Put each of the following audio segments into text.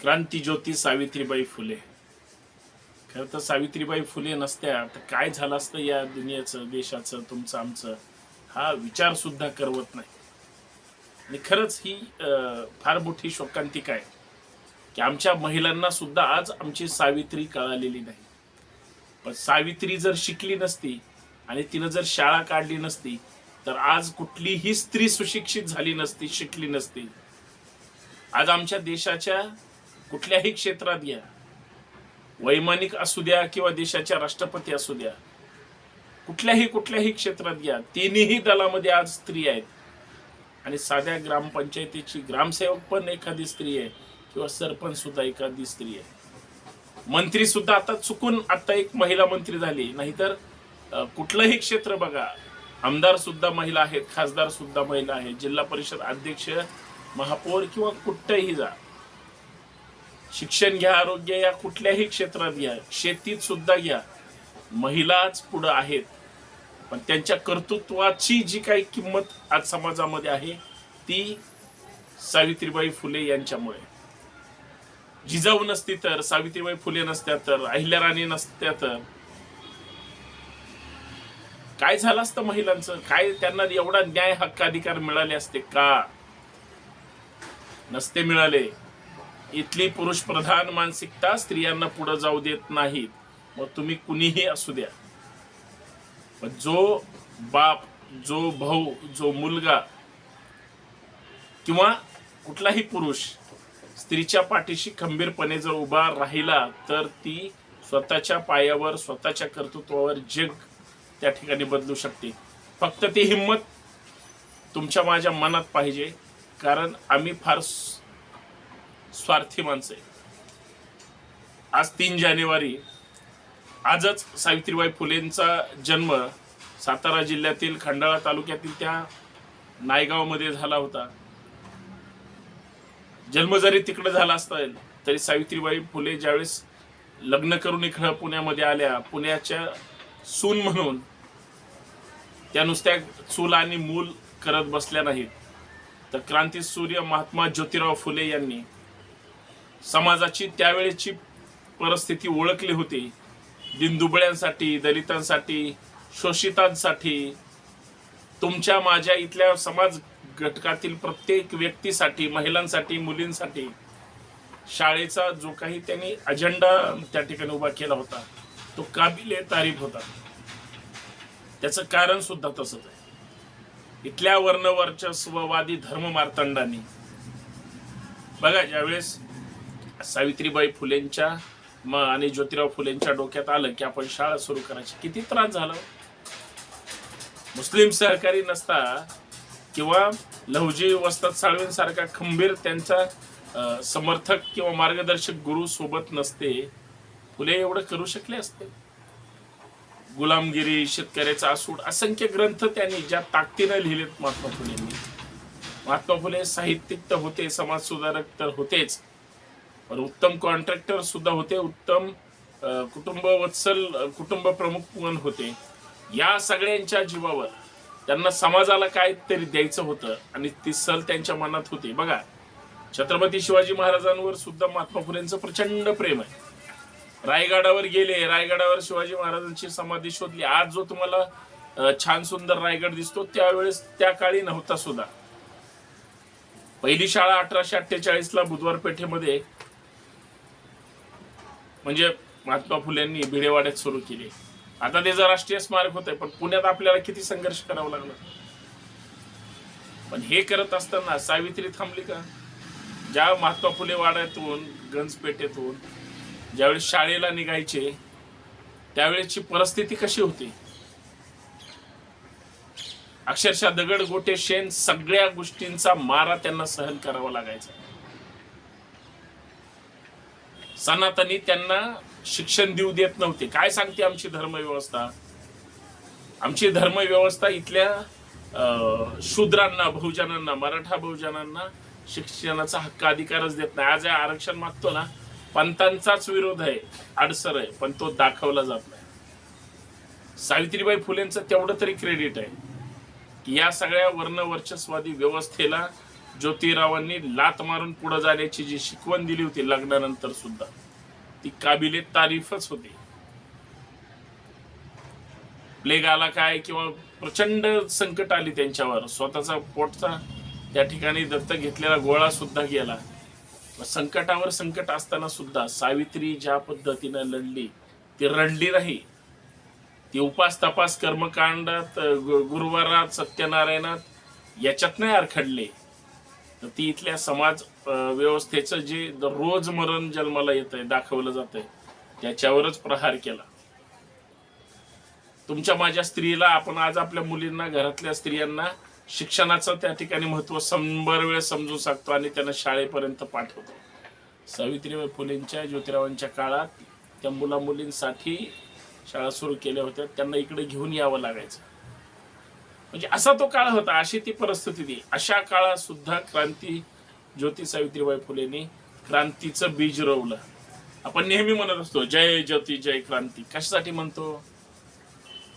क्रांतीज्योती सावित्रीबाई फुले. खरं तर सावित्रीबाई फुले नसत्या तर काय झालं असतं या दुनियाचं देशाचं तुमचं आमचं? हा विचार सुद्धा करवत नाही. आणि खरंच ही फार मोठी शोकांतिका आहे. की आमच्या महिलांना सुद्धा आज आमची सावित्री कळालेली नाही. पण सावित्री जर शिकली नसती आणि तिनं जर शाळा काढली नसती तर आज कुठलीही स्त्री सुशिक्षित झाली नसती शिकली नसती. आज आमच्या देशाच्या कुठल्याही क्षेत्रात घ्या वैमानिक असू द्या किंवा देशाच्या राष्ट्रपती असू द्या कुठल्याही कुठल्याही क्षेत्रात घ्या तिन्ही दलामध्ये आज स्त्री आहेत. आणि साध्या ग्रामपंचायतीची ग्रामसेवक पण एखादी स्त्री आहे किंवा सरपंच सुद्धा एखादी स्त्री आहे. मंत्री सुद्धा आता चुकून आता एक महिला मंत्री झाली. नाहीतर कुठलंही क्षेत्र बघा. आमदार सुद्धा महिला आहेत खासदार सुद्धा महिला आहेत जिल्हा परिषद अध्यक्ष महापौर किंवा कुठंही जा. शिक्षण घ्या आरोग्य या कुठल्याही क्षेत्रात घ्या. शेतीत सुद्धा घ्या. महिलाच पुढं आहेत. पण त्यांच्या कर्तृत्वाची जी काही किंमत आज समाजामध्ये आहे ती सावित्रीबाई फुले यांच्यामुळे. जिजाऊ नसती तर सावित्रीबाई फुले नसत्या तर अहिल्या राणी नसत्या तर. काय झालं असतं महिलांचं? काय त्यांना एवढा न्याय हक्क अधिकार मिळाले असते का? नसते मिळाले. इथली पुरुष प्रधान मानसिकता स्त्रियांना पुढे जाऊ देत नाहीत. मग तुम्ही कुणीही असू द्या. जो बाप जो भाऊ जो मुलगा किंवा कुठलाही पुरुष स्त्रीच्या पाठीशी खंबीरपणे जर उभा राहिला तर ती स्वतःच्या पायावर स्वतःच्या कर्तृत्वावर जग त्या ठिकाणी बदलू शकते. फक्त ती हिंमत तुमच्या माझ्या मनात पाहिजे. कारण आम्ही फार स्वार्थी माणसं आज तीन जानेवारी आजच सावित्रीबाई फुलेंचा जन्म सातारा जिल्ह्यातील खंडाळा तालुक्यातील त्या नायगावमध्ये झाला होता. जन्म जरी तिकडे झाला असता तरी सावित्रीबाई फुले ज्यावेळेस लग्न करून इकडं पुण्यामध्ये आल्या पुण्याच्या सून म्हणून त्या नुसत्या चूल आणि मूल करत बसल्या नाहीत. तर क्रांती सूर्य महात्मा ज्योतिराव फुले यांनी समाजाची त्यावेळेची परिस्थिती ओळखली होती. दिनदुबळ्यांसाठी दलितांसाठी शोषितांसाठी तुमच्या माझ्या इथल्या समाज घटकातील प्रत्येक व्यक्तीसाठी महिलांसाठी मुलींसाठी शाळेचा जो काही त्यांनी अजेंडा त्या ठिकाणी उभा केला होता तो काबिले तारीफ होता. त्याचं कारण सुद्धा तसंच आहे. इथल्या वर्णवर्चस्ववादी धर्म मार्तंडाने. बघा ज्यावेळेस सावित्रीबाई फुलेंच्या म आणि ज्योतिराव फुलेंच्या डोक्यात आलं की आपण शाळा सुरू करायची. किती त्रास झाला हो? मुस्लिम सहकारी नसता किंवा लहुजी वस्ताद साळवेंसारखा खंबीर त्यांचा समर्थक किंवा मार्गदर्शक गुरु सोबत नसते फुले एवढं करू शकले असते? गुलामगिरी शेतकऱ्याचा आसूड असंख्य ग्रंथ त्यांनी ज्या ताकदीनं लिहिलेत महात्मा फुलेंनी. महात्मा फुले साहित्यिक तर होते समाज सुधारक तर होतेच. उत्तम कॉन्ट्रॅक्टर सुद्धा होते उत्तम कुटुंब वत्सल कुटुंब प्रमुख पण होते? या सगळ्यांच्या जीवावर त्यांना समाजाला काय तरी द्यायचं होतं आणि ती सल त्यांच्या मनात होती. बघा छत्रपती शिवाजी महाराजांवर सुद्धा महात्मा फुलेंचं प्रचंड प्रेम आहे. रायगडावर गेले रायगडावर शिवाजी महाराजांची समाधी शोधली. आज जो तुम्हाला छान सुंदर रायगड दिसतो त्यावेळेस त्या काळी नव्हता सुद्धा. पहिली शाळा अठराशे अठ्ठेचाळीस ला बुधवार पेठेमध्ये म्हणजे महात्मा फुलेंनी भिडेवाड्यात सुरू केली. आता त्याचं राष्ट्रीय स्मारक होत आहे पण पुण्यात आपल्याला किती संघर्ष करावा लागला पण हे करत असताना सावित्री थांबली का? ज्या महात्मा फुले वाड्यातून गंजपेठेतून ज्यावेळेस शाळेला निघायचे त्यावेळेची परिस्थिती कशी होती? अक्षरशः दगड गोटे शेण सगळ्या गोष्टींचा मारा त्यांना सहन करावा लागायचा. सनातनी त्यांना शिक्षण देऊ देत नव्हते. काय सांगते आमची धर्मव्यवस्था? आमची धर्मव्यवस्था इथल्या अं, शूद्रांना बहुजनांना मराठा बहुजनांना शिक्षणाचा हक्क अधिकारच देत नाही. आज आरक्षण मागतो ना पंतांचाच विरोध आहे अडसर आहे पण तो दाखवला जात नाही. सावित्रीबाई फुलेंचं तेवढं तरी क्रेडिट आहे. की या सगळ्या वर्ण वर्चस्वादी व्यवस्थेला ज्योतिरावांनी लात मारून पुढे जाण्याची जी शिकवण दिली होती लग्नानंतर सुद्धा ती काबिले तारीफच होती. प्लेग आला काय किंवा प्रचंड संकट आली त्यांच्यावर स्वतःचा पोटचा त्या ठिकाणी दत्त घेतलेला गोळा सुद्धा गेला. संकटावर संकट असताना सुद्धा सावित्री ज्या पद्धतीनं लढली ती रडली नाही. ती उपास तपास कर्मकांडात गुरुवारात सत्यनारायणात याच्यात नाही अरखडले तर ती इथल्या समाज व्यवस्थेचं जे रोज मरण जन्माला येत आहे दाखवलं जात आहे त्याच्यावरच प्रहार केला. तुमच्या माझ्या स्त्रीला आपण आज आपल्या मुलींना घरातल्या स्त्रियांना शिक्षणाचं त्या ठिकाणी महत्त्व शंभर वेळ समजून सांगतो आणि त्यांना शाळेपर्यंत पाठवतो. सावित्रीबाई फुलेंच्या ज्योतिरावांच्या काळात त्या मुला मुलींसाठी शाळा सुरू केल्या होत्या. त्यांना इकडे घेऊन यावं लागायचं. म्हणजे असा तो काळ होता अशी ती परिस्थिती ती अशा काळात सुद्धा क्रांती ज्योती सावित्रीबाई फुलेंनी क्रांतीचं बीज रोवलं. आपण नेहमी म्हणत असतो जय ज्योती जय क्रांती. कशासाठी म्हणतो?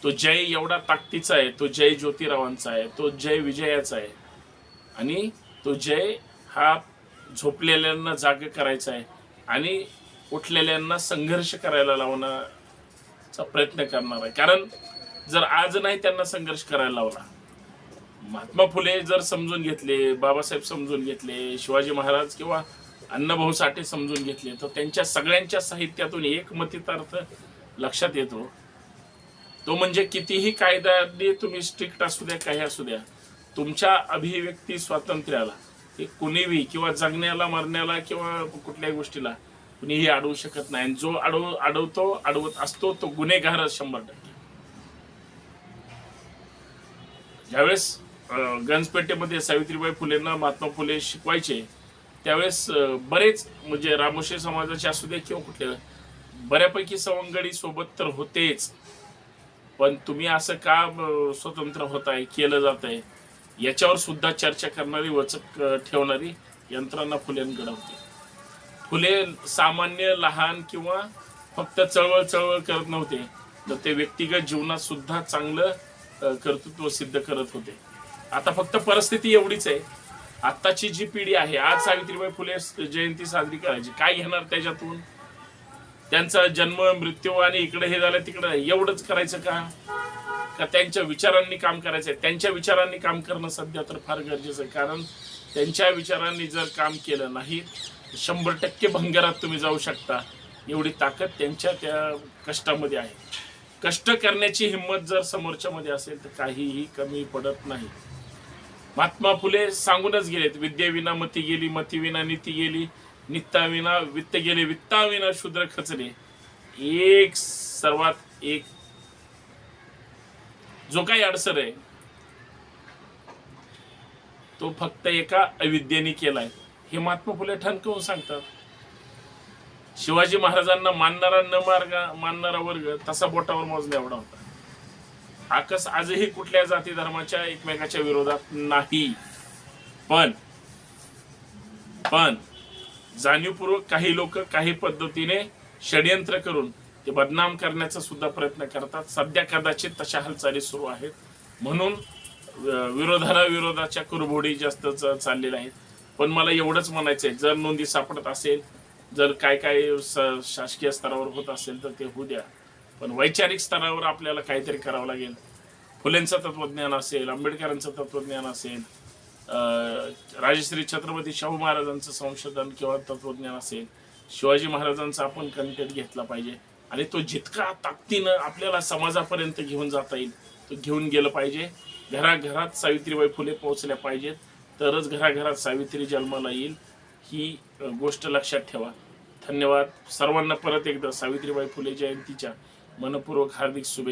तो जय एवढा ताकदीचा आहे तो जय ज्योतिरावांचा आहे तो जय विजयाचा आहे. आणि तो जय हा झोपलेल्यांना जाग करायचा आहे आणि उठलेल्यांना संघर्ष करायला लावण्याचा प्रयत्न करणार आहे. कारण जर आज नाही त्यांना संघर्ष करायला लावला. महात्मा फुले जर समजून घेतले बाबासाहेब समजून घेतले शिवाजी महाराज किंवा अण्णाभाऊ साठे समजून घेतले तर त्यांच्या सगळ्यांच्या साहित्यातून एक मतितार्थ लक्षात येतो. तो म्हणजे कितीही कायद्याने तुम्ही स्ट्रिक्ट असू द्या काही असू द्या तुमच्या अभिव्यक्ती स्वातंत्र्याला हे कुणीही किंवा जगण्याला मरण्याला किंवा कुठल्याही गोष्टीला कुणीही अडवू शकत नाही. आणि जो अडव अडवतो अडवत असतो तो गुन्हेगार शंभर टक्के. ज्यावेळेस अं, गंजपेठेमध्ये सावित्रीबाई फुलेंना महात्मा फुले शिकवायचे त्यावेळेस बरेच म्हणजे रामोशी समाजाचे असू दे किंवा कुठले बऱ्यापैकी सवंगडी सोबत तर होतेच. पण तुम्ही असं का स्वतंत्र होत आहे केलं जात आहे याच्यावर सुद्धा चर्चा करणारी वचक ठेवणारी यंत्रणा फुलेंकडे होती. फुले सामान्य लहान किंवा फक्त चळवळ चळवळ करत नव्हते तर ते व्यक्तिगत जीवनात सुद्धा चांगलं कर्तृत्व सिद्ध करत होते. आता फक्त परिस्थिती एवढीच आहे. आत्ताची जी पिढी आहे आज सावित्रीबाई फुले जयंती साजरी करायची काय घेणार त्याच्यातून? त्यांचा जन्म मृत्यू आणि इकडे हे झालं तिकडे एवढंच करायचं का? का त्यांच्या विचारांनी काम करायचंय? त्यांच्या विचारांनी काम करणं सध्या तर फार गरजेचं आहे. कारण त्यांच्या विचारांनी जर काम केलं नाही शंभर टक्के भंगारात तुम्ही जाऊ शकता. एवढी ताकद त्यांच्या त्या कष्टामध्ये आहे. कष्ट करण्याची हिंमत जर समोरच्या मध्ये असेल तर काहीही कमी पडत नाही. महात्मा फुले सांगूनच गेलेत विद्येविना मती गेली मतीविना नीती गेली नित्ताविना वित्त गेले वित्ताविना शूद्र खचले. एक सर्वात एक जो काही अडसर आहे तो फक्त एका अविद्येने केलाय. हे महात्मा फुले ठणकवून सांगतात. शिवाजी महाराजांना मानणारा न मार्ग मानणारा वर्ग तसा बोटावर मोजण्या एवढा होता. आकस आजही कुठल्या जाती धर्माच्या एकमेकाच्या विरोधात नाही. पण पण जाणीवपूर्वक काही लोक काही पद्धतीने षडयंत्र करून ते बदनाम करण्याचा सुद्धा प्रयत्न करतात. सध्या कदाचित तशा हालचाली सुरू आहेत. म्हणून विरोधाला विरोधाच्या कुरबोडी जास्त चाललेल्या आहेत. पण मला एवढंच म्हणायचं आहे जर नोंदी सापडत असेल जर काय काय स- शासकीय स्तरावर होत असेल तर ते होऊ द्या. पण वैचारिक स्तरावर आपल्याला काहीतरी करावं लागेल. फुलेंचं तत्वज्ञान असेल आंबेडकरांचं तत्वज्ञान असेल राजश्री छत्रपती शाहू महाराजांचं संशोधन किंवा तत्वज्ञान असेल शिवाजी महाराजांचा आपण कंटेंट घेतला पाहिजे. आणि तो जितका ताकदीनं आपल्याला समाजापर्यंत घेऊन जाता येईल तो घेऊन गेलं पाहिजे. घराघरात सावित्रीबाई फुले पोहोचल्या पाहिजेत. तरच घराघरात सावित्री जन्माला येईल. ही गोष्ट लक्षात ठेवा. धन्यवाद. सर्वांना परत एकदा सावित्रीबाई फुले जयंतीच्या मनपूर्वक हार्दिक शुभेच्छा.